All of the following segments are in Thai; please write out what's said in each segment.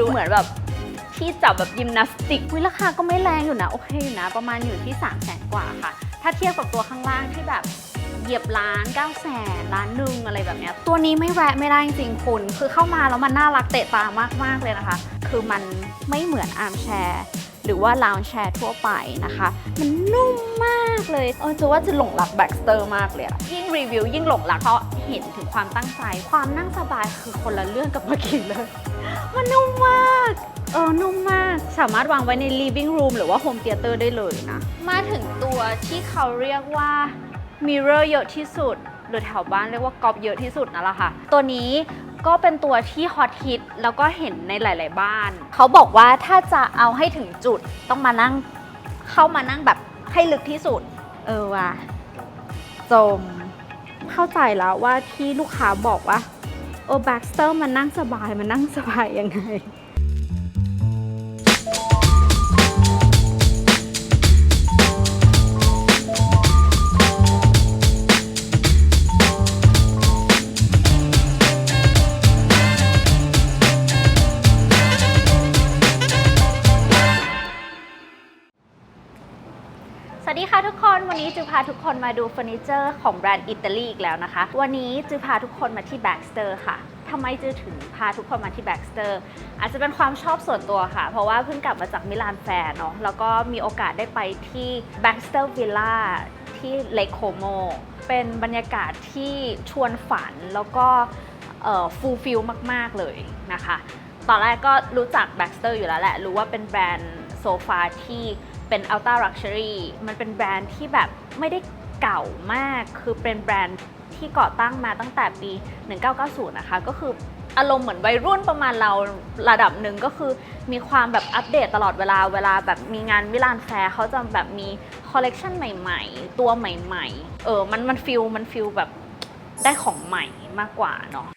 ดูเหมือนแบบที่จับแบบยิมนาสติกวิราคาก็ไม่แรงอยู่นะ โอเคอยู่นะ ประมาณอยู่ที่ 3 0 0แสนกว่าค่ะ ถ้าเทียบกับตัวข้างล่างที่แบบเหยียบล้าน9 0 0แสนล้านหนึ่งอะไรแบบเนี้ยตัวนี้ไม่แวะไม่ได้จริงๆคุณ คือเข้ามาแล้วมันน่ารักเตะตามากๆเลยนะคะ คือมันไม่เหมือนอาร์มแชร์ หรือว่าลาวแชร์ทั่วไปนะคะ มันนุ่มมากเลย เออจะว่าจะหลงรักแบ็กสเตอร์มากเลยอะยิ่งรีวิวยิ่งหลงรักเพราะเห็นถึงความตั้งใจ ความนั่งสบายคือคนละเรื่องกับเมื่อกี้เลย มันนุ่มมากเออนุ่มมาก สามารถวางไว้ใน living room หรือว่า home theater ได้เลยนะ มาถึงตัวที่เขาเรียกว่า mirror เยอะที่สุด หรือแถวบ้านเรียกว่ากอบเยอะที่สุดนั่นแหละค่ะ ตัวนี้ ก็เป็นตัวที่ฮอตฮิตแล้วก็เห็นในหลาย ๆ บ้าน เขาบอกว่าถ้าจะเอาให้ถึงจุดต้องมานั่งเข้ามานั่งแบบให้ลึกที่สุด เออว่ะจม เข้าใจแล้วว่าที่ลูกค้าบอกว่า โอ้แบ็กสเตอร์มันนั่งสบายมันนั่งสบายยังไง นี้จือพาทุกคนมาดูเฟอร์นิเจอร์ของแบรนด์อิตาลีอีกแล้วนะคะ วันนี้จือพาทุกคนมาที่แบ็กสเตอร์ค่ะทำไมจือถึงพาทุกคนมาที่แบ็กสเตอร์อาจจะเป็นความชอบส่วนตัวค่ะ เพราะว่าเพิ่งกลับมาจากมิลานแฟร์เนาะแล้วก็มีโอกาสได้ไปที่แบ็กสเตอร์วิลล่าที่เลคโคโมเป็นบรรยากาศที่ชวนฝันแล้วก็ฟูลฟิลมาก ๆ เลยนะคะ ตอนแรกก็รู้จัก Baxter อยู่แล้วแหละ รู้ว่าเป็นแบรนด์โซฟาที่ เป็น Ultra Luxury มันเป็นแบรนด์ที่แบบไม่ได้เก่ามาก คือเป็นแบรนด์ที่ก่อตั้งมาตั้งแต่ปี 1990 นะคะ ก็คืออารมณ์เหมือนวัยรุ่นประมาณเราระดับหนึ่งก็คือมีความแบบอัปเดตตลอดเวลาเวลาแบบมีงานมิลานแฟร์เขาจะแบบมีคอลเลกชันใหม่ ๆ ตัวใหม่ ๆ เออ มันมันฟิลมันฟิลแบบได้ของใหม่มากกว่าเนาะ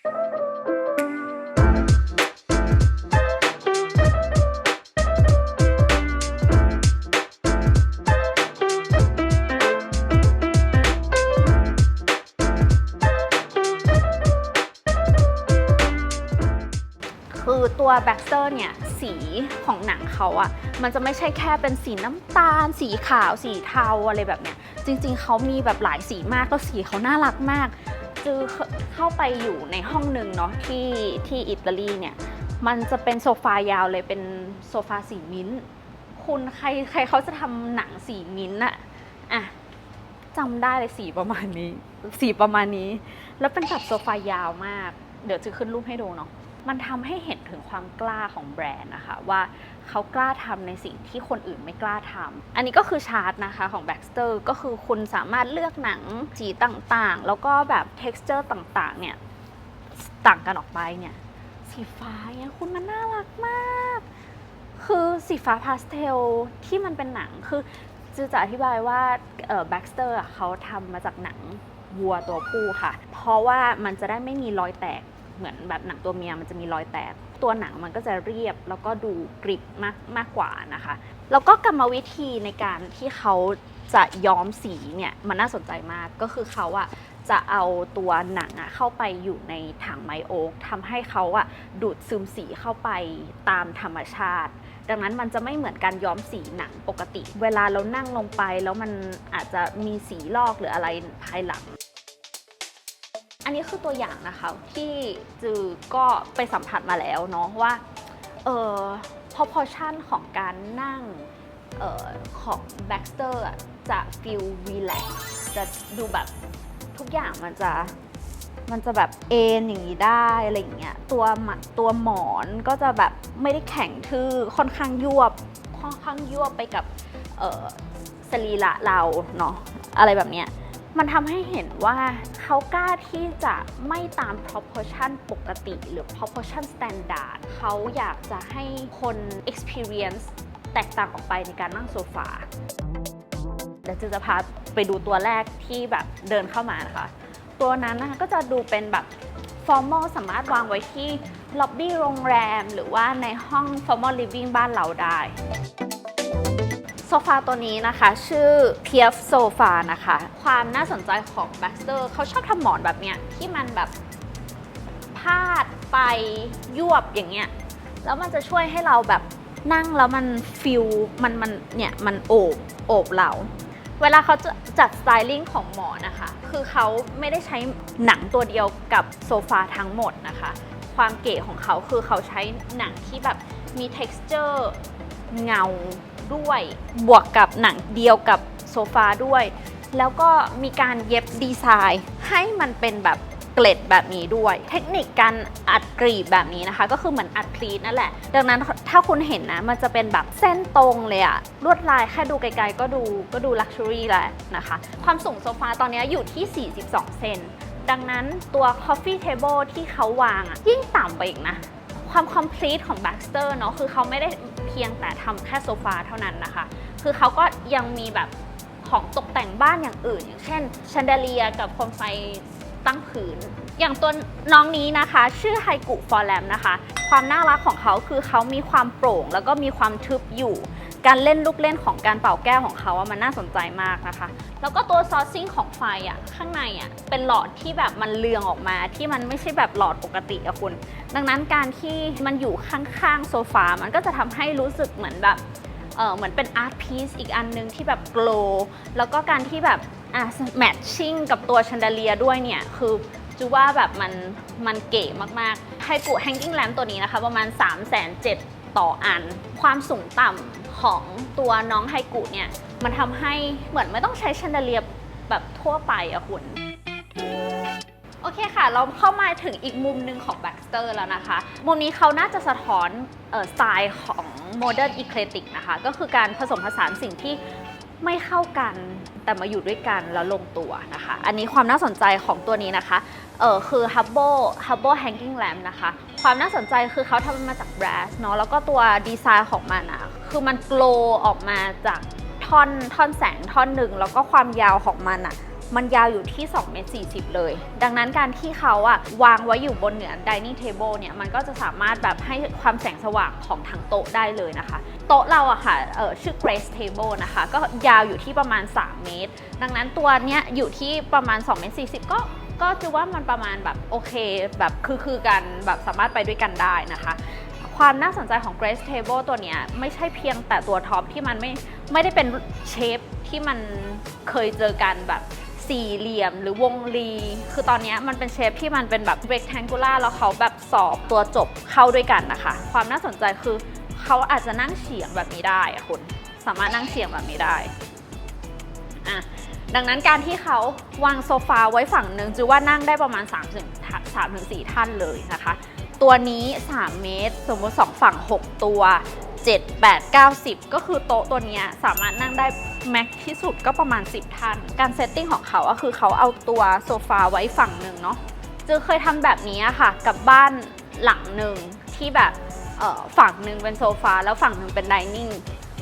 คือตัว Baxter เนี่ยสีของหนังเขาอะมันจะไม่ใช่แค่เป็นสีน้ำตาล สีขาว สีเทาอะไรแบบเนี้ย จริง ๆ เขามีแบบหลายสีมากแล้วสีเขาน่ารักมากจือเข้าไปอยู่ในห้องหนึ่งเนาะที่ที่อิตาลีเนี่ย มันจะเป็นโซฟายาวเลยเป็นโซฟาสีมิ้นท์คุณใครใครเขาจะทำหนังสีมิ้นท์อะอะจำได้เลยสีประมาณนี้ สีประมาณนี้ แล้วเป็นแบบโซฟายาวมาก เดี๋ยวจะขึ้นรูปให้ดูเนาะ มันทำให้เห็นถึงความกล้าของแบรนด์นะคะว่าเขากล้าทำในสิ่งที่คนอื่นไม่กล้าทำอันนี้ก็คือชาร์ตนะคะของ Baxter ก็คือคุณสามารถเลือกหนังสีต่างๆ แล้วก็แบบ texture ต่างๆ เนี่ยต่างกันออกไปเนี่ยสีฟ้าเนี่ยคุณมันน่ารักมาก คือสีฟ้าพาสเทลที่มันเป็นหนังคือจะจะอธิบายว่าเอ่อ Baxter อะเขาทำมาจากหนังวัวตัวผู้ค่ะ เพราะว่ามันจะได้ไม่มีรอยแตก เหมือนแบบหนังตัวเมียมันจะมีรอยแตก ตัวหนังมันก็จะเรียบแล้วก็ดูกริบมากมากกว่านะคะ แล้วก็กรรมวิธีในการที่เขาจะย้อมสีเนี่ยมันน่าสนใจมากก็คือเขาอะจะเอาตัวหนังอะเข้าไปอยู่ในถังไมโอ๊กทำให้เขาอะดูดซึมสีเข้าไปตามธรรมชาติ ดังนั้นมันจะไม่เหมือนการย้อมสีหนังปกติ เวลาเรานั่งลงไปแล้วมันอาจจะมีสีลอกหรืออะไรภายหลัง อันนี้คือตัวอย่างนะคะที่จือก็ไปสัมผัสมาแล้วเนาะว่าเออ proportion ของการนั่งออของ Baxter อะจะ feel relax จะดูแบบทุกอย่างมันจะมันจะแบบเอนอย่างนี้ได้อะไรอย่างเงี้ยตัวหมัดตัวหมอนก็จะแบบไม่ได้แข็งทื่อค่อนข้างยวบค่อนข้างยวบไปกับสรีระเราเนาะอะไรแบบเนี้ยมันทำให้เห็นว่า เขากล้าที่จะไม่ตาม proportion ปกติ หรือ proportion standard เขาอยากจะให้คน experience แตกต่างออกไปในการนั่งโซฟาเดี๋ยวจะจะพาไปดูตัวแรกที่แบบเดินเข้ามานะคะ ตัวนั้นนะคะก็จะดูเป็นแบบ formal สามารถวางไว้ที่ล็อบบี้โรงแรม หรือว่าในห้อง formal living บ้านเราได้ ซฟาตัวนี้นะคะ ชื่อ p i e f Sofa นะคะ ความน่าสนใจของ Baxter เขาชอบทำหมอนแบบเนี้ยที่มันแบบพาดไปยวบอย่างเงี้ยแล้วมันจะช่วยให้เราแบบนั่งแล้วมันฟิลมันมันเนี่ยมันโอบโอบเรา เวลาเขาจะจัดสไตลิ่งของหมอนะคะ คือเขาไม่ได้ใช้หนังตัวเดียวกับโซฟาทั้งหมดนะคะ ความเก๋ของเขาคือเขาใช้หนังที่แบบมี texture เงาด้วยบวกกับหนังเดียวกับโซฟาด้วย แล้วก็มีการเย็บดีไซน์ ให้มันเป็นแบบเกล็ดแบบนี้ด้วย เทคนิคการอัดกรีบแบบนี้นะคะ ก็คือเหมือนอัดพลีทนั่นแหละ ดังนั้นถ้าคุณเห็นนะ มันจะเป็นแบบเส้นตรงเลยอะลวดลายแค่ดูไกลๆก็ดูก็ดูลักชัวรี่แล้วนะคะ ความสูงโซฟาตอนนี้อยู่ที่ 42 เซนดังนั้นตัว coffee table ที่เขาวางอะยิ่งต่ำไปอีกนะ ความ complete ของ Baxter เนาะคือเขาไม่ได้ เพียงแต่ทำแค่โซฟาเท่านั้นนะคะ คือเขาก็ยังมีแบบของตกแต่งบ้านอย่างอื่น อย่างเช่นชันเดเลียกับโคมไฟตั้งผืน อย่างตัวน้องนี้นะคะ ชื่อไฮกุฟอร์แลมนะคะ ความน่ารักของเขาคือเขามีความโปร่ง แล้วก็มีความทึบอยู่ การเล่นลูกเล่นของการเป่าแก้วของเขาอะมันน่าสนใจมากนะคะ แล้วก็ตัวซอสซิ่งของไฟอะข้างในอะเป็นหลอดที่แบบมันเลืองออกมา ที่มันไม่ใช่แบบหลอดปกติอะคุณ ดังนั้นการที่มันอยู่ข้างๆโซฟา มันก็จะทำให้รู้สึกเหมือนแบบเออเหมือนเป็นอาร์ตพีซอีกอันนึงที่แบบโกลแล้วก็การที่แบบอะแมทชิ่งกับตัวชันเดเลียด้วยเนี่ย คือจูว่าแบบมันมันเก๋มากๆไฮกุแฮงกิ้งแลมตัวนี้นะคะ ประมาณ 3 7 0 0 0ต่ออัน ความสูงต่ำ ของตัวน้องไฮกุเนี่ย มันทำให้เหมือนไม่ต้องใช้ชันเดเลียแบบทั่วไปอะคุณ โอเคค่ะ เราเข้ามาถึงอีกมุมหนึ่งของ Baxter แล้วนะคะ มุมนี้เขาน่าจะสะท้อนออสไตล์ของ Modern Eclectic นะคะ ก็คือการผสมผสานสิ่งที่ไม่เข้ากันแต่มาอยู่ด้วยกันแล้วลงตัวนะคะ อันนี้ความน่าสนใจของตัวนี้นะคะ เออคือ Hubble Hubble Hanging Lamp นะคะ ความน่าสนใจคือเขาทำมันมาจาก brass เนาะแล้วก็ตัวดีไซน์ของมันอะคือมันโกลออกมาจากท่อนท่อนแสงท่อนหนึ่งแล้วก็ความยาวของมันอะมันยาวอยู่ที่2เมตร40 เลย ดังนั้นการที่เขาอะวางไว้อยู่บนเหนือ dining table เนี่ย มันก็จะสามารถแบบให้ความแสงสว่างของทั้งโต๊ะได้เลยนะคะ โต๊ะเราอะค่ะเออชื่อ Grace Table นะคะ ก็ยาวอยู่ที่ประมาณ 3 เมตร ดังนั้นตัวเนี้ยอยู่ที่ประมาณ2เมตร40 ก็ ก็จะว่ามันประมาณแบบโอเคแบบคือคือกันแบบสามารถไปด้วยกันได้นะคะความน่าสนใจของ Grace Table ตัวนี้ไม่ใช่เพียงแต่ตัวท็อปที่มันไม่ไม่ได้เป็นเชฟที่มันเคยเจอกันแบบสี่เหลี่ยมหรือวงรี คือตอนนี้มันเป็นเชฟที่มันเป็นแบบ rectangular แล้วเขาแบบสอบตัวจบเข้าด้วยกันนะคะ ความน่าสนใจคือเขาอาจจะนั่งเฉียงแบบนี้ได้คุณ สามารถนั่งเฉียงแบบนี้ได้ อะ ดังนั้นการที่เขาวางโซฟาไว้ฝั่งหนึ่งจือว่านั่งได้ประมาณ3ถึง3ถึง4ท่านเลยนะคะ ตัวนี้ 3 เมตร สมมติ 2 ฝั่ง 6 ตัว 7 8 9 10 ก็คือโต๊ะตัวนี้สามารถนั่งได้แม็กที่สุดก็ประมาณ 10 ท่าน การเซตติ้งของเขาก็คือเขาเอาตัวโซฟาไว้ฝั่งหนึ่งเนาะจือเคยทำแบบนี้ค่ะ กับบ้านหลังหนึ่งที่แบบฝั่งหนึ่งเป็นโซฟาแล้วฝั่งหนึ่งเป็นดิเนิ่ง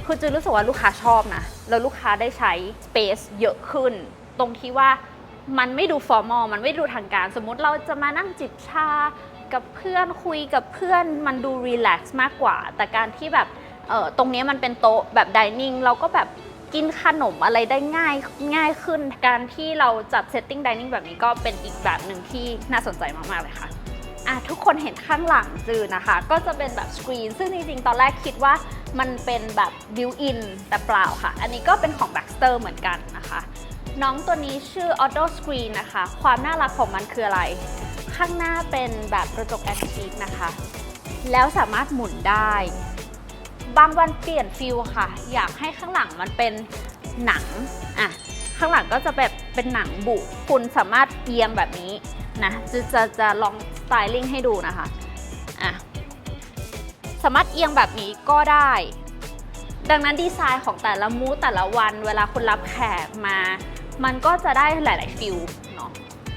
คือจือรู้สึกว่าลูกค้าชอบนะ แล้วลูกค้าได้ใช้สเปซเยอะขึ้น ตรงที่ว่ามันไม่ดูฟอร์มอลมันไม่ดูทางการ สมมุติเราจะมานั่งจิบชากับเพื่อนคุยกับเพื่อนมันดูรีแลกซ์มากกว่า แต่การที่แบบเออตรงนี้มันเป็นโต๊ะแบบดิเนิ่งเราก็แบบกินขนมอะไรได้ง่ายง่ายขึ้น การที่เราจัดเซตติ้งดิเนิ่งแบบนี้ก็เป็นอีกแบบหนึ่งที่น่าสนใจมากๆเลยค่ะอะทุกคนเห็นข้างหลังจือนะคะ ก็จะเป็นแบบสกรีน ซึ่งจริงๆ ตอนแรกคิดว่า มันเป็นแบบบิวอินแต่เปล่าค่ะ อันนี้ก็เป็นของ Baxter เหมือนกันนะคะ น้องตัวนี้ชื่อ Auto Screen นะคะ ความน่ารักของมันคืออะไร ข้างหน้าเป็นแบบกระจกแอนทีคนะคะ แล้วสามารถหมุนได้ บางวันเปลี่ยนฟิลค่ะ อยากให้ข้างหลังมันเป็นหนังอะข้างหลังก็จะแบบเป็นหนังบุ คุณสามารถเอียงแบบนี้นะจะจะจะลองสไตลิ่งให้ดูนะคะอะ สามารถเอียงแบบนี้ก็ได้ ดังนั้นดีไซน์ของแต่ละมูดแต่ละวันเวลาคุณรับแขกมา มันก็จะได้หลาย ๆ ฟิลเนาะ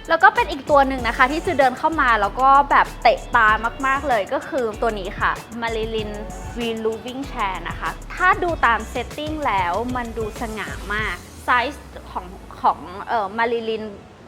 แล้วก็เป็นอีกตัวหนึ่งนะคะ ที่จะเดินเข้ามาแล้วก็แบบเตะตามาก ๆ เลยก็คือตัวนี้ค่ะ Marilyn Reloving Chair นะคะ ถ้าดูตามเซตติ้งแล้วมันดูสง่ามากไซส์ของของเอ่อ Marilyn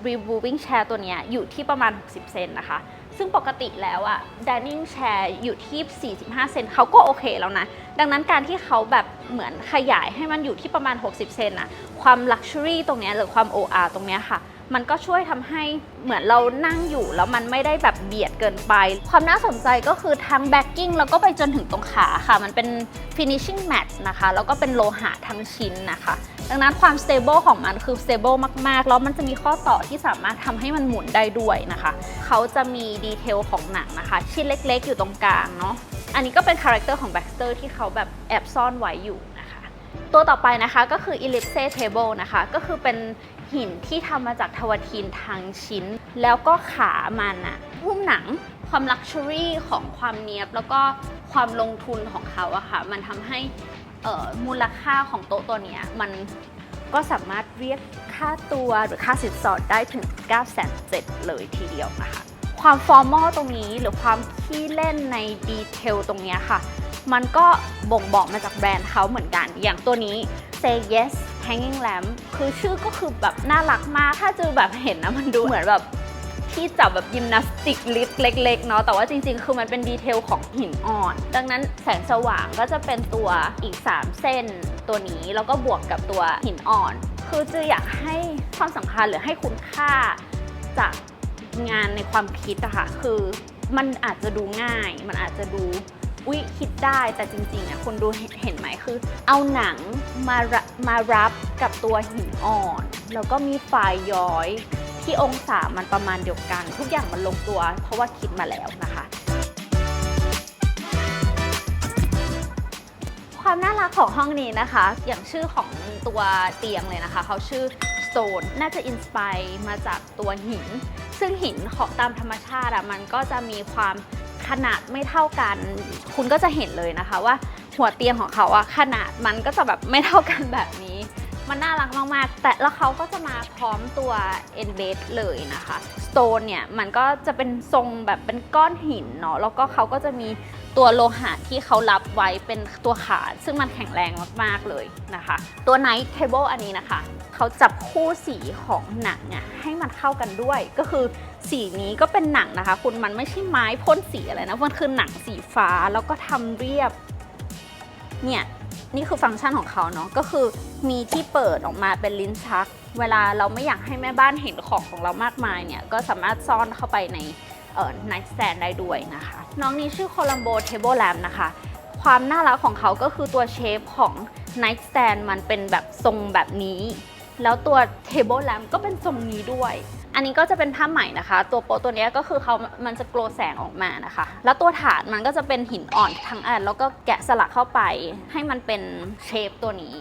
Removing Chair ตัวนี้อยู่ที่ประมาณ 60 เซนนะคะ ซึ่งปกติแล้วอะ dining chair อยู่ที่ 45 เซนเขาก็โอเคแล้วนะ ดังนั้นการที่เขาแบบเหมือนขยายให้มันอยู่ที่ประมาณ 60 เซนอะความ luxury ตรงเนี้ยหรือความ OR ตรงเนี้ยค่ะ มันก็ช่วยทำให้เหมือนเรานั่งอยู่แล้วมันไม่ได้แบบเบียดเกินไป ความน่าสนใจก็คือทั้งแบ็กกิ้งแล้วก็ไปจนถึงตรงขาค่ะ มันเป็น finishing matte นะคะ แล้วก็เป็นโลหะทั้งชิ้นนะคะ ดังนั้นความ stable ของมันคือ stable มาก ๆ แล้วมันจะมีข้อต่อที่สามารถทำให้มันหมุนได้ด้วยนะคะ เขาจะมีดีเทลของหนังนะคะ ชิ้นเล็ก ๆ อยู่ตรงกลางเนาะ อันนี้ก็เป็นคาแรคเตอร์ของ Baxter ที่เขาแบบแอบซ่อนไว้อยู่นะคะ ตัวต่อไปนะคะก็คือ ellipse table นะคะ ก็คือเป็น หินที่ทำมาจากทวาทีนทั้งชิ้น แล้วก็ขามันอะหุ้มหนังความลักชัวรี่ของความเนียบ แล้วก็ความลงทุนของเขาอะค่ะ มันทำให้มูลค่าของโต๊ะตัวเนี้ยมันก็สามารถเรียกค่าตัวหรือค่าสินสอดได้ถึง 9 7 0 0เลยทีเดียวนะคะความฟอร์มอลตรงนี้หรือความขี้เล่นในดีเทลตรงเนี้ยค่ะ มันก็บ่งบอกมาจากแบรนด์เขาเหมือนกัน อย่างตัวนี้ Say Yes Hanging Lamp คือชื่อก็คือแบบน่ารักมาก ถ้าเจอแบบเห็นนะมันดูเหมือนแบบที่จับแบบยิมนาสติกลิฟต์เล็กๆเนาะแต่ว่าจริงๆ คือมันเป็นดีเทลของหินอ่อน ดังนั้นแสงสว่างก็จะเป็นตัวอีก 3 เส้นตัวนี้แล้วก็บวกกับตัวหินอ่อน คือจืออยากให้ความสำคัญหรือให้คุณค่าจากงานในความคิดอะค่ะคือมันอาจจะดูง่าย มันอาจจะดู อุ๊ยคิดได้แต่จริงๆอะคุณดูเห็นไหมคือ เอาหนังมาระมารับกับตัวหินอ่อน แล้วก็มีไฟย้อยที่องศามันประมาณเดียวกัน ทุกอย่างมันลงตัว เพราะว่าคิดมาแล้วนะคะ ความน่ารักของห้องนี้นะคะ อย่างชื่อของตัวเตียงเลยนะคะ เขาชื่อ Stone น่าจะอินสปายมาจากตัวหิน ซึ่งหินของตามธรรมชาติอะมันก็จะมีความ ขนาดไม่เท่ากัน คุณก็จะเห็นเลยนะคะว่าหัวเตียงของเขาอะขนาดมันก็จะแบบไม่เท่ากันแบบนี้ มันน่ารักมากๆ แต่แล้วเขาก็จะมาพร้อมตัว e n b e d เลยนะคะ Stone เนี่ยมันก็จะเป็นทรงแบบเป็นก้อนหินเนาะแล้วก็เขาก็จะมีตัวโลหะที่เขารับไว้เป็นตัวขาซึ่งมันแข็งแรงมากๆเลยนะคะ ตัว Night Table อันนี้นะคะ เขาจับคู่สีของหนังเนี่ยให้มันเข้ากันด้วย ก็คือสีนี้ก็เป็นหนังนะคะ คุณมันไม่ใช่ไม้พ่นสีอะไรนะมันคือหนังสีฟ้าแล้วก็ทำเรียบ เนี่ยนี่คือฟังก์ชันของเขาเนาะก็คือมีที่เปิดออกมาเป็นลิ้นชัก เวลาเราไม่อยากให้แม่บ้านเห็นของของเรามากมายเนี่ยก็สามารถซ่อนเข้าไปในเอ่อ night stand ได้ด้วยนะคะ น้องนี้ชื่อ Colombo Table Lamp นะคะ ความน่ารักของเขาก็คือตัวเชฟของ night stand มันเป็นแบบทรงแบบนี้ แล้วตัวเทเบิลแลมก็เป็นทรงนี้ด้วย อันนี้ก็จะเป็นผ้าใหม่นะคะ ตัวโปะตัวนี้ก็คือเขามันจะโกลแสงออกมานะคะ แล้วตัวถาดมันก็จะเป็นหินอ่อนทั้งอันแล้วก็แกะสลักเข้าไป ให้มันเป็นเชฟตัวนี้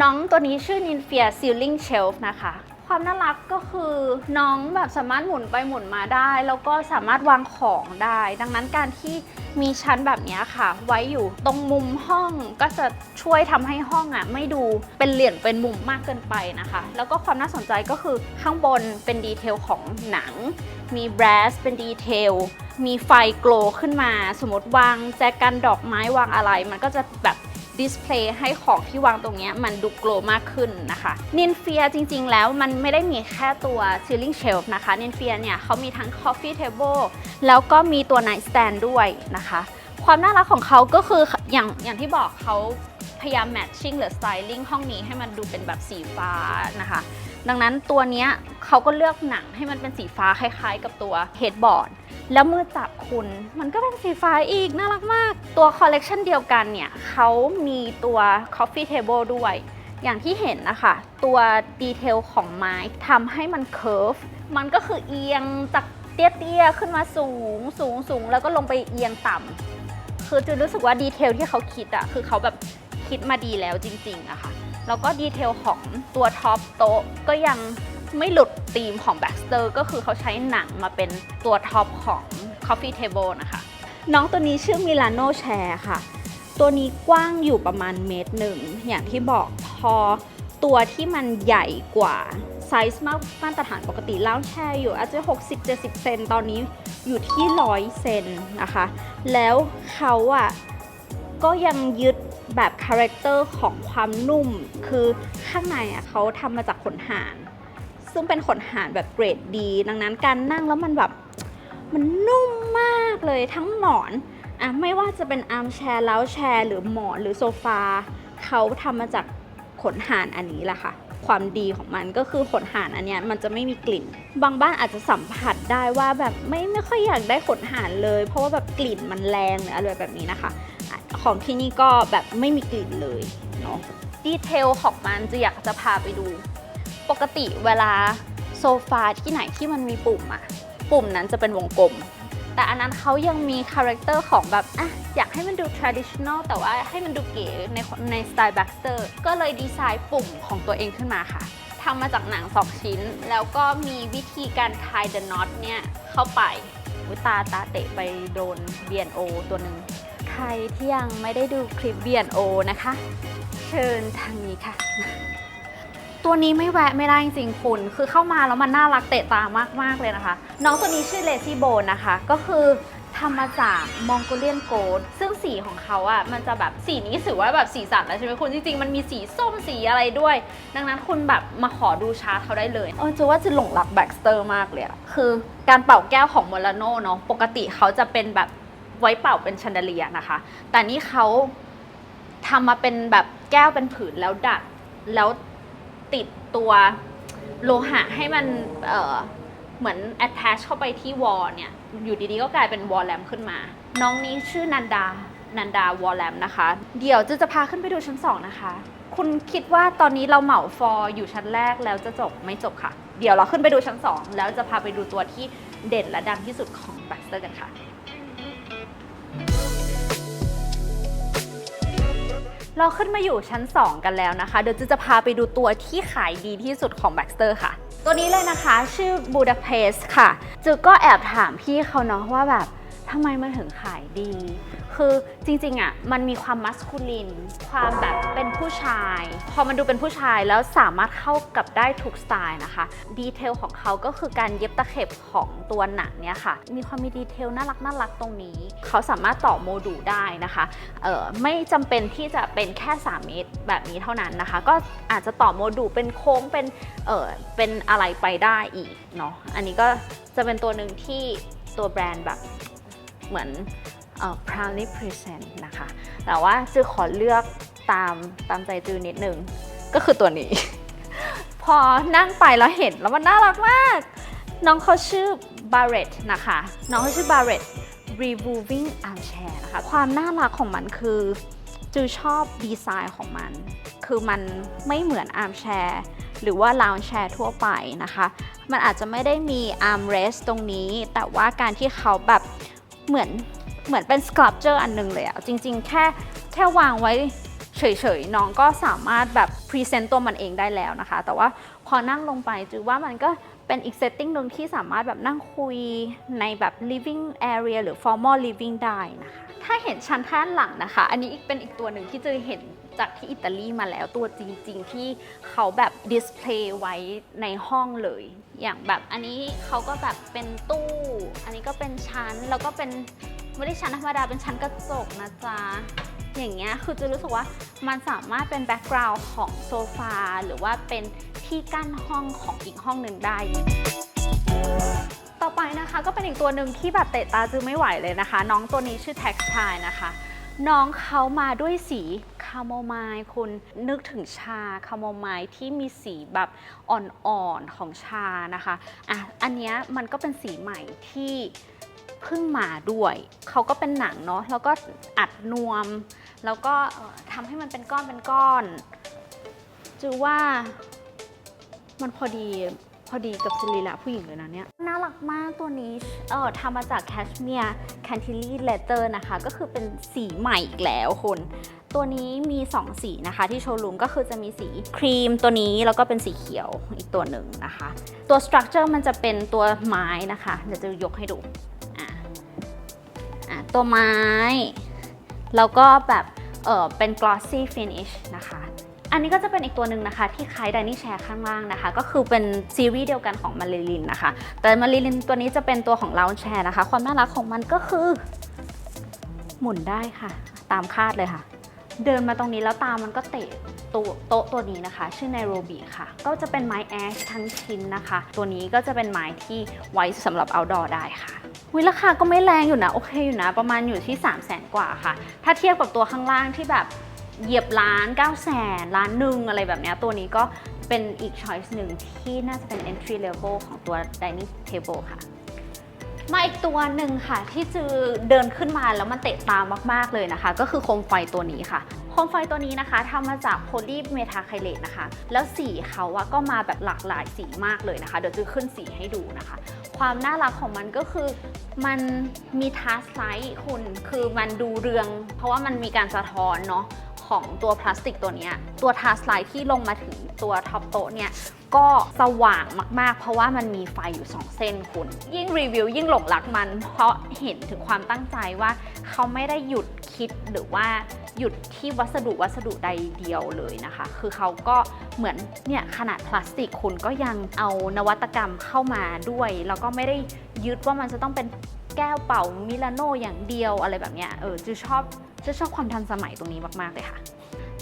น้องตัวนี้ชื่อ Ninfia Ceiling Shelf นะคะ ความน่ารักก็คือน้องแบบสามารถหมุนไปหมุนมาได้ แล้วก็สามารถวางของได้ ดังนั้นการที่มีชั้นแบบนี้ค่ะ ไว้อยู่ตรงมุมห้องก็จะช่วยทำให้ห้องอะไม่ดูเป็นเหลี่ยมเป็นมุมมากเกินไปนะคะ แล้วก็ความน่าสนใจก็คือข้างบนเป็นดีเทลของหนัง มีแบรสเป็นดีเทลมีไฟโกลขึ้นมา สมมติวางแจกันดอกไม้วางอะไร มันก็จะแบบ ดิสเพลย์ให้ของที่วางตรงนี้มันดูโกลมากขึ้นนะคะนินเฟียจริง ๆ แล้วมันไม่ได้มีแค่ตัว ceiling shelf นะคะนินเฟียเนี่ยเขามีทั้ง coffee table แล้วก็มีตัว night stand ด้วยนะคะ ความน่ารักของเขาก็คืออย่างอย่างที่บอกเขาพยายามแมทชิ่งหรือสไตลิ่งห้องนี้ให้มันดูเป็นแบบสีฟ้านะคะ ดังนั้นตัวเนี้ยเขาก็เลือกหนังให้มันเป็นสีฟ้าคล้ายๆ กับตัว headboard แล้วเมื่อจับคุณมันก็เป็นสีฟ้าอีก น่ารักมาก ตัวคอลเลกชันเดียวกันเนี่ยเขามีตัว coffee table ด้วย อย่างที่เห็นนะคะ ตัวดีเทลของไม้ทำให้มัน curve มันก็คือเอียงจากเตี้ยๆ ขึ้นมาสูงสูงสูงแล้วก็ลงไปเอียงต่ำคือจูรู้สึกว่าดีเทลที่เขาคิดอะคือเขาแบบคิดมาดีแล้วจริงๆอะค่ะ แล้วก็ดีเทลของตัวท็อปโต๊ะก็ยังไม่หลุดธีมของ Baxter ก็คือเขาใช้หนังมาเป็นตัวท็อปของ Coffee Table นะคะ น้องตัวนี้ชื่อ Milano Chair ค่ะ ตัวนี้กว้างอยู่ประมาณเมตรหนึ่ง อย่างที่บอกพอตัวที่มันใหญ่กว่าไซส์มามาตรฐานปกติแล้วแชร์อยู่อาจจะ 60-70 เซนตอนนี้อยู่ที่ 100 เซนนะคะ แล้วเขาอะก็ยังยึด แบบคาแรคเตอร์ของความนุ่ม คือข้างในอะเขาทำมาจากขนห่าน ซึ่งเป็นขนห่านแบบเกรดดี ดังนั้นการนั่งแล้วมันแบบมันนุ่มมากเลยทั้งหมอนอะไม่ว่าจะเป็นอาร์มแชร์แล้วแชร์ หรือหมอนหรือโซฟาเขาทำมาจากขนห่านอันนี้แหละค่ะ ความดีของมันก็คือขนห่านอันเนี้ยมันจะไม่มีกลิ่น บางบ้านอาจจะสัมผัสได้ว่าแบบไม่ไม่ค่อยอยากได้ขนห่านเลย เพราะว่าแบบกลิ่นมันแรงหรืออะไรแบบนี้นะคะอะของที่นี่ก็แบบไม่มีกลิ่นเลยเนาะดีเทลของมันจะอยากจะพาไปดู ปกติเวลาโซฟาที่ไหนที่มันมีปุ่มอะปุ่มนั้นจะเป็นวงกลม แต่อันนั้นเขายังมีคาแรคเตอร์ของแบบอะอยากให้มันดู traditional แต่ว่าให้มันดูเก๋ในในสไตล์ Baxter ก็เลยดีไซน์ปุ่มของตัวเองขึ้นมาค่ะทำมาจากหนังสองชิ้น แล้วก็มีวิธีการ tie the knot เนี่ยเข้าไปตาตาเตะไปโดน B&O ตัวหนึ่งใครที่ยังไม่ได้ดูคลิป B&O นะคะ เชิญทางนี้ค่ะ ตัวนี้ไม่แวะไม่ได้จริงๆคุณ คือเข้ามาแล้วมันน่ารักเตะตามากๆเลยนะคะ น้องตัวนี้ชื่อเลซี่โบนนะคะ ก็คือทำมาจากมองโกเลียนโกลซึ่งสีของเขาอะ่ะมันจะแบบสีนี้ถือว่าแบบสีสันแล้วใช่ไหมคุณจริงๆ มันมีสีส้มสีอะไรด้วย ดังนั้นคุณแบบมาขอดูชาร์ตเขาได้เลยเออจะว่าจะหลงรักแบ็กสเตอร์มากเลยอะคือการเป่าแก้วของโมลาโน่เนาะปกติเขาจะเป็นแบบไว้เป่าเป็นแชนเดเลียนะคะ แต่นี่เขาทำมาเป็นแบบแก้วเป็นผืนแล้วดัดแล้ว ติดตัวโลหะให้มันเอ่อเหมือน attach เข้าไปที่วอลเนี่ย อยู่ดีๆ ก็กลายเป็นวอลแลมขึ้นมา น้องนี้ชื่อนันดา นันดาวอลแลมนะคะ เดี๋ยวจะจะพาขึ้นไปดูชั้น 2 นะคะ คุณคิดว่าตอนนี้เราเหมาฟอร์อยู่ชั้นแรกแล้วจะจบไม่จบค่ะ เดี๋ยวเราขึ้นไปดูชั้น 2 แล้วจะพาไปดูตัวที่เด่นและดังที่สุดของ Baxter กันค่ะ เราขึ้นมาอยู่ชั้น 2 กันแล้วนะคะ เดี๋ยวจะจะพาไปดูตัวที่ขายดีที่สุดของ Baxter ค่ะ ตัวนี้เลยนะคะ ชื่อ Budapest ค่ะจือก็แอบถามพี่เขาเนาะว่าแบบทำไมมันถึงขายดี คือจริงๆอะ่ะมันมีความมัสคูลิน ความแบบเป็นผู้ชาย พอมันดูเป็นผู้ชายแล้วสามารถเข้ากับได้ทุกสไตล์นะคะ ดีเทลของเขาก็คือการเย็บตะเข็บของตัวหนังเนี่ยค่ะ มีความมีดีเทลน่ารักน่ารักตรงนี้ เขาสามารถต่อโมดูลได้นะคะเอ่อไม่จำเป็นที่จะเป็นแค่ 3 เมตรแบบนี้เท่านั้นนะคะ ก็อาจจะต่อโมดูลเป็นโค้งเป็นเออเป็นอะไรไปได้อีกเนาะอันนี้ก็จะเป็นตัวหนึ่งที่ตัวแบรนด์แบบเหมือน proudly present นะคะ แต่ว่าจือขอเลือกตามตามใจจือนิดนึง ก็คือตัวนี้ พอนั่งไปแล้วเห็นแล้วมันน่ารักมาก น้องเขาชื่อ Barrett นะคะ น้องเขาชื่อ Barrett Removing Armchair นะคะ ความน่ารักของมันคือจือชอบดีไซน์ของมัน คือมันไม่เหมือน armchair หรือว่า lounge chair ทั่วไปนะคะ มันอาจจะไม่ได้มี armrest ตรงนี้ แต่ว่าการที่เขาแบบเหมือนเหมือนเป็น sculpture อันหนึงเลยอะจริง ๆ แค่แค่วางไว้เฉยๆน้องก็สามารถแบบ present ตัวมันเองได้แล้วนะคะ แต่ว่าพอนั่งลงไปจือว่ามันก็เป็นอีก setting หนึ่งที่สามารถแบบนั่งคุยในแบบ living area หรือ formal living ได้นะคะ ถ้าเห็นชั้นท่านหลังนะคะ อันนี้อีกเป็นอีกตัวหนึ่งที่จือเห็นจากที่อิตาลีมาแล้วตัวจริง ๆ ที่เขาแบบดิสเพลย์ไว้ในห้องเลย อย่างแบบอันนี้เขาก็แบบเป็นตู้ อันนี้ก็เป็นชั้นแล้วก็เป็น ไม่ได้ชั้นธรรมดาเป็นชั้นกระจกนะจ๊ะ อย่างเงี้ยคือจะรู้สึกว่ามันสามารถเป็นแบ็กกราวด์ของโซฟาหรือว่าเป็นที่กั้นห้องของอีกห้องหนึ่งได้ต่อไปนะคะก็เป็นอีกตัวหนึ่งที่แบบเตะตาจือไม่ไหวเลยนะคะ น้องตัวนี้ชื่อ Textile นะคะ น้องเขามาด้วยสีคาโมไมล์คุณนึกถึงชาคาโมไมล์ที่มีสีแบบอ่อนๆของชานะคะอะอันเนี้ยมันก็เป็นสีใหม่ที่ เพิ่งมาด้วย เขาก็เป็นหนังเนาะแล้วก็อัดนวม แล้วก็ทำให้มันเป็นก้อนเป็นก้อนจือว่ามันพอดีพอดีกับสรีระผู้หญิงเลยนะเนี่ยน่ารักมากตัวนี้เออทำมาจากแคชเมียร์แคนทิลีเลเตอร์นะคะ ก็คือเป็นสีใหม่อีกแล้วคุณตัวนี้มี 2 สีนะคะ ที่โชว์รูมก็คือจะมีสีครีมตัวนี้แล้วก็เป็นสีเขียวอีกตัวหนึ่งนะคะ ตัวสตรัคเจอร์มันจะเป็นตัวไม้นะคะ เดี๋ยวจะยกให้ดู ตัวไม้ แล้วก็แบบเออเป็น glossy finish นะคะ อันนี้ก็จะเป็นอีกตัวหนึ่งนะคะ ที่คล้าย Dining Chair ข้างล่างนะคะ ก็คือเป็นซีรีส์เดียวกันของมาริลินนะคะ แต่มาริลินตัวนี้จะเป็นตัวของ Lounge Chair นะคะ ความน่ารักของมันก็คือ หมุนได้ค่ะ ตามคาดเลยค่ะ เดินมาตรงนี้แล้วตามันก็เตะตัวโต๊ะตัวนี้นะคะ ชื่อไนโรบีค่ะ ก็จะเป็นไม้แอชทั้งชิ้นนะคะ ตัวนี้ก็จะเป็นไม้ที่ไว้สำหรับ outdoor ได้ค่ะ วิราคาก็ไม่แรงอยู่นะ โอเคอยู่นะ ประมาณอยู่ที่ 3 0 0แสนกว่าค่ะ ถ้าเทียบกับตัวข้างล่างที่แบบเหยียบล้าน9 0 0แสนล้านหนึ่งอะไรแบบนี้ตัวนี้ก็เป็นอีก choice หนึ่งที่น่าจะเป็น entry level ของตัว dining table ค่ะ มาอีกตัวหนึ่งค่ะที่จือเดินขึ้นมาแล้วมันเตะตามมากๆเลยนะคะ ก็คือโคมไฟตัวนี้ค่ะ มไฟตัวนี้นะคะทำมาจากโพลีเมทาไคเลตนะคะ แล้วสีเขาอะก็มาแบบหลากหลายสีมากเลยนะคะ เดี๋ยวจะขึ้นสีให้ดูนะคะ ความน่ารักของมันก็คือมันมีทัสไลท์คุณคือมันดูเรือง เพราะว่ามันมีการสะท้อนเนาะของตัวพลาสติกตัวเนี้ยตัวทัสไลท์ที่ลงมาถึงตัวท็อปโต๊ะเนี่ย ก็สว่างมากๆ เพราะว่ามันมีไฟอยู่ 2 เส้นคุณ ยิ่งรีวิวยิ่งหลงรักมัน เพราะเห็นถึงความตั้งใจว่าเขาไม่ได้หยุดคิดหรือว่าหยุดที่วัสดุวัสดุใดเดียวเลยนะคะ คือเขาก็เหมือนเนี่ยขนาดพลาสติกคุณก็ยังเอานวัตกรรมเข้ามาด้วย แล้วก็ไม่ได้ยึดว่ามันจะต้องเป็นแก้วเป่ามิลานโนอย่างเดียวอะไรแบบเนี้ย เออจะชอบจะชอบความทันสมัยตรงนี้มาก ๆ เลยค่ะ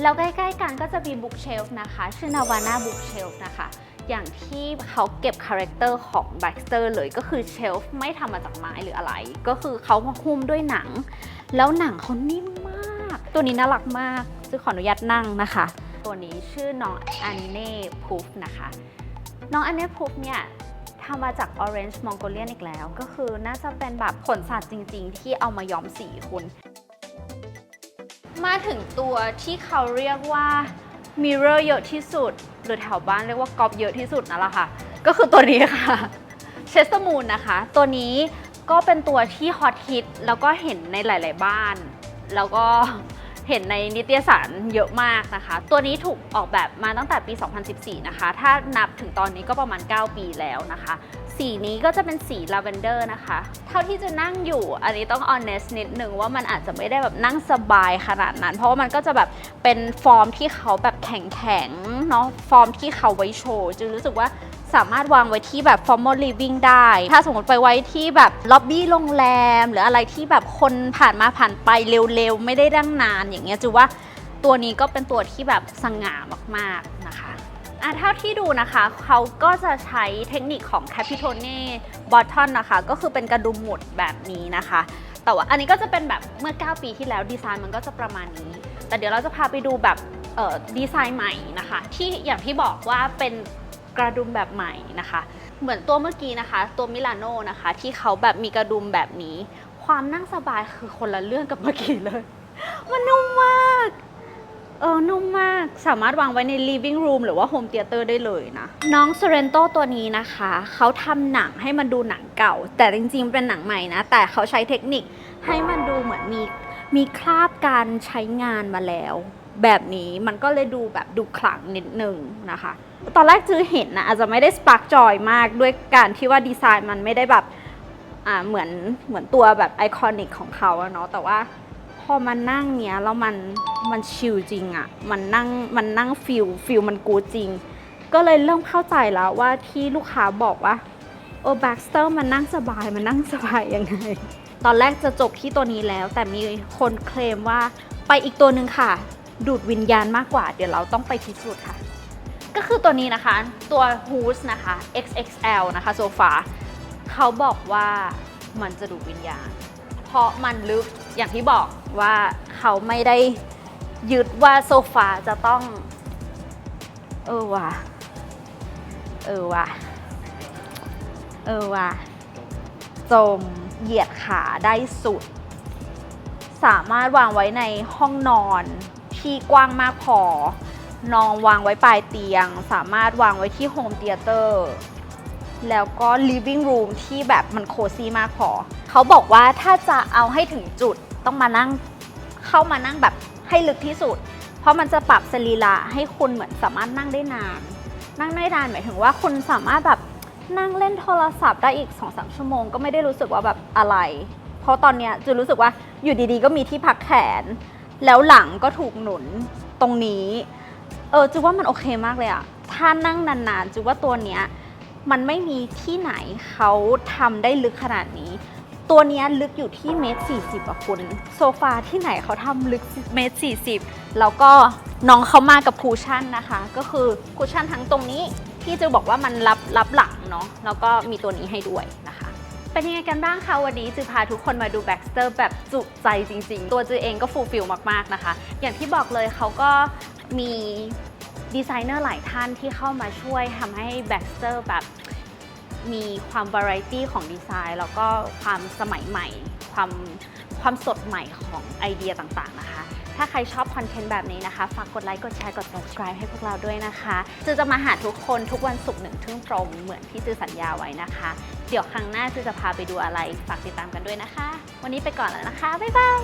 แล้วใกล้ๆกันก็จะมีบุ๊กเชลฟ์นะคะชื่อ Navana Bookshelf นะคะ อย่างที่เขาเก็บคาแรคเตอร์ของ Baxter เลยก็คือเชลฟ์ไม่ทำมาจากไม้หรืออะไร ก็คือเขาหุ้มด้วยหนัง แล้วหนังเขานิ่มมาก ตัวนี้น่ารักมากจะขออนุญาตนั่งนะคะ ตัวนี้ชื่อน้องอันเน่พูฟนะคะ น้องอันเน่พูฟเนี่ยทำมาจาก Orange Mongolian อีกแล้ว ก็คือน่าจะเป็นแบบขนสัตว์จริง ๆ ที่เอามาย้อมสีคุณ มาถึงตัวที่เขาเรียกว่ามิเรอร์เยอะที่สุด หรือแถวบ้านเรียกว่ากอบเยอะที่สุดนั่นแหละค่ะ ก็คือตัวนี้ค่ะเชสต์มูนนะคะ ตัวนี้ก็เป็นตัวที่ฮอตฮิตแล้วก็เห็นในหลาย ๆ บ้าน แล้วก็ เห็นในนิตยสารเยอะมากนะคะ ตัวนี้ถูกออกแบบมาตั้งแต่ปี 2014 นะคะ ถ้านับถึงตอนนี้ก็ประมาณ 9 ปีแล้วนะคะ สีนี้ก็จะเป็นสีลาเวนเดอร์นะคะ เท่าที่จะนั่งอยู่ อันนี้ต้อง honest นิดนึงว่ามันอาจจะไม่ได้แบบนั่งสบายขนาดนั้น เพราะว่ามันก็จะแบบเป็นฟอร์มที่เขาแบบแข็งๆเนาะ ฟอร์มที่เขาไว้โชว์จึงรู้สึกว่า สามารถวางไว้ที่แบบ formal living ได้ ถ้าสมมติไปไว้ที่แบบล็อบบี้โรงแรม หรืออะไรที่แบบคนผ่านมาผ่านไปเร็วๆ ไม่ได้ดั่งนานอย่างเงี้ยจือว่าตัวนี้ก็เป็นตัวที่แบบสง่ามากๆนะคะอะเท่าที่ดูนะคะเขาก็จะใช้เทคนิคของ Capitone Bottom นะคะ ก็คือเป็นกระดุมหมุดแบบนี้นะคะ แต่ว่าอันนี้ก็จะเป็นแบบเมื่อ 9 ปีที่แล้วดีไซน์มันก็จะประมาณนี้ แต่เดี๋ยวเราจะพาไปดูแบบดีไซน์ใหม่นะคะ ที่อย่างที่บอกว่าเป็น กระดุมแบบใหม่นะคะ เหมือนตัวเมื่อกี้นะคะ ตัวมิลานโน่นะคะ ที่เขาแบบมีกระดุมแบบนี้ ความนั่งสบายคือคนละเรื่องกับเมื่อกี้เลย มันนุ่มมากเออนุ่มมาก สามารถวางไว้ใน living room หรือว่า home theater ได้เลยนะ น้อง Sorrento ตัวนี้นะคะ เขาทำหนังให้มันดูหนังเก่า แต่จริงๆ เป็นหนังใหม่นะ แต่เขาใช้เทคนิคให้มันดูเหมือนมีมีคราบการใช้งานมาแล้ว แบบนี้มันก็เลยดูแบบดูขลังนิดนึงนะคะ ตอนแรกจือเห็นนะอาจจะไม่ได้สปาร์กจอยมากด้วยการที่ว่าดีไซน์มันไม่ได้แบบอ่าเหมือนเหมือนตัวแบบไอคอนิกของเขาอะเนาะแต่ว่าพอมันนั่งเนี้ยแล้วมันมันชิลจริงอะ่ะมันนั่งมันนั่งฟิลฟิลมันกูจริง ก็เลยเริ่มเข้าใจแล้วว่าที่ลูกค้าบอกว่าเออแบ็กสเตอร์มันนั่งสบายมันนั่งสบายยังไงตอนแรกจะจบที่ตัวนี้แล้ว แต่มีคนเคลมว่าไปอีกตัวหนึ่งค่ะ ดูดวิญญาณมากกว่า เดี๋ยวเราต้องไปพิสูจน์ค่ะ ก็คือตัวนี้นะคะตัว h o o s นะคะ XXL นะคะโซฟาเขาบอกว่ามันจะดูวิญญาณ เพราะมันลึกอย่างที่บอกว่าเขาไม่ได้ยึดว่าโซฟาจะต้อง เออว่ะเออว่ะเออว่ะจมเหยียดขาได้สุด สามารถวางไว้ในห้องนอนที่กว้างมากพอ นอนวางไว้ปลายเตียง สามารถวางไว้ที่โฮมเตียเตอร์แล้วก็ living room ที่แบบมันโคซี่มากพอ เขาบอกว่าถ้าจะเอาให้ถึงจุดต้องมานั่งเข้ามานั่งแบบให้ลึกที่สุด เพราะมันจะปรับสรีระให้คุณเหมือนสามารถนั่งได้นาน นั่งได้นานหมายถึงว่าคุณสามารถแบบนั่งเล่นโทรศัพท์ได้อีก 2-3 ชั่วโมง ก็ไม่ได้รู้สึกว่าแบบอะไร เพราะตอนเนี้ยจะรู้สึกว่าอยู่ดีๆ ก็มีที่พักแขน แล้วหลังก็ถูกหนุนตรงนี้ เออจูว่ามันโอเคมากเลยอะถ้านั่งนานๆจูว่าตัวเนี้ยมันไม่มีที่ไหนเขาทำได้ลึกขนาดนี้ ตัวเนี้ยลึกอยู่ที่เมตรสี่สิบอะคุณ โซฟาที่ไหนเขาทำลึกเมตรสี่สิบแล้วก็น้องเขามากับคูชั่นนะคะ ก็คือคูชั่นทั้งตรงนี้ที่จะบอกว่ามันรับรับหลังเนาะแล้วก็มีตัวนี้ให้ด้วยนะคะ เป็นยังไงกันบ้างคะวันนี้จือพาทุกคนมาดูแบ็กสเตอร์แบบจุใจจริง ๆ ตัวจือเองก็ฟูลฟิลมากๆนะคะ อย่างที่บอกเลยเขาก็ มีดีไซเนอร์หลายท่านที่เข้ามาช่วยทำให้ Baxter แบบมีความ variety ของดีไซน์ แล้วก็ความสมัยใหม่ ความความสดใหม่ของไอเดียต่างๆนะคะ ถ้าใครชอบคอนเทนต์แบบนี้นะคะ ฝากกดไลค์ กดแชร์ กด subscribe ให้พวกเราด้วยนะคะจือจะมาหาทุกคนทุกวันศุกร์หนึ่งทุ่มตรงเหมือนที่จือสัญญาไว้นะคะ เดี๋ยวครั้งหน้าจือจะพาไปดูอะไร ฝากติดตามกันด้วยนะคะ วันนี้ไปก่อนแล้วนะคะ บ๊ายบาย